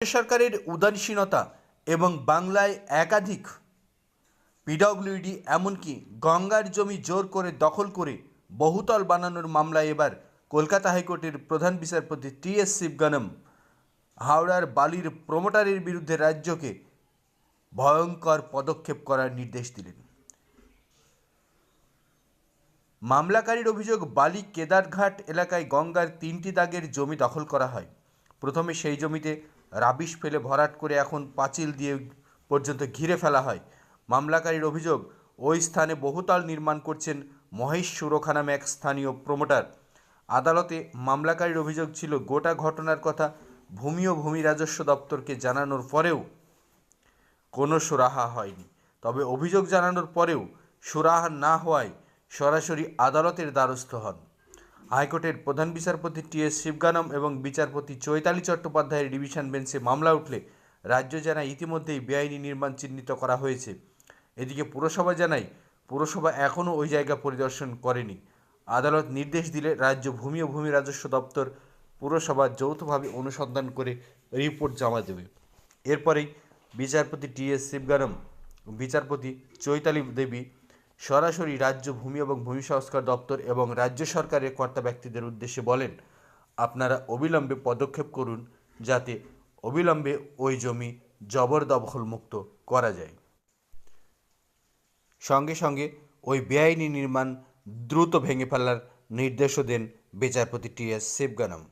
সরকারের উদাসীনতা এবং বাংলায় একাধিক পিডব্লিউডি এমনকি গঙ্গার জমি জোর করে দখল করে বহুতল বানানোর মামলায় এবার কলকাতা হাইকোর্টের প্রধান বিচারপতি টি এস শিবগানম হাওড়ার বালির প্রমোটারের বিরুদ্ধে রাজ্যকে ভয়ঙ্কর পদক্ষেপ করার নির্দেশ দিলেন। মামলাকারীর অভিযোগ, বালি কেদারঘাট এলাকায় গঙ্গার তিনটি দাগের জমি দখল করা হয়। প্রথমে সেই জমিতে রাবিশ ফেলে ভরাট করে এখন পাঁচিল দিয়ে পর্যন্ত ঘিরে ফেলা হয়। মামলাকারীর অভিযোগ, ওই স্থানে বহুতল নির্মাণ করছেন মহেশ সুরখা নামে এক স্থানীয় প্রমোটার। আদালতে মামলাকারীর অভিযোগ ছিল, গোটা ঘটনার কথা ভূমি ও ভূমি রাজস্ব দপ্তরকে জানানোর পরেও কোনো সুরাহা হয়নি। তবে অভিযোগ জানানোর পরেও সুরাহা না হওয়ায় সরাসরি আদালতের দ্বারস্থ হন। হাইকোর্টের প্রধান বিচারপতি টি এস শিবগানম এবং বিচারপতি চৈতালি চট্টোপাধ্যায়ের ডিভিশন বেঞ্চে মামলা উঠলে রাজ্য জানায় ইতিমধ্যেই বেআইনি নির্মাণ চিহ্নিত করা হয়েছে। এদিকে পুরসভা জানায়, পুরসভা এখনও ওই জায়গা পরিদর্শন করেনি। আদালত নির্দেশ দিলে রাজ্য ভূমি ও ভূমি রাজস্ব দপ্তর পুরসভা যৌথভাবে অনুসন্ধান করে রিপোর্ট জমা দেবে। এরপরেই বিচারপতি টি এস শিবগানম, বিচারপতি চৈতালি দেবী সরাসরি রাজ্য ভূমি এবং ভূমি সংস্কার দপ্তর এবং রাজ্য সরকারের কর্তা ব্যক্তিদের উদ্দেশ্যে বলেন, আপনারা অবিলম্বে পদক্ষেপ করুন যাতে অবিলম্বে ওই জমি জবরদখল মুক্ত করা যায়। সঙ্গে সঙ্গে ওই বেআইনি নির্মাণ দ্রুত ভেঙে ফেলার নির্দেশও দেন বিচারপতি টি এস শিবগানম।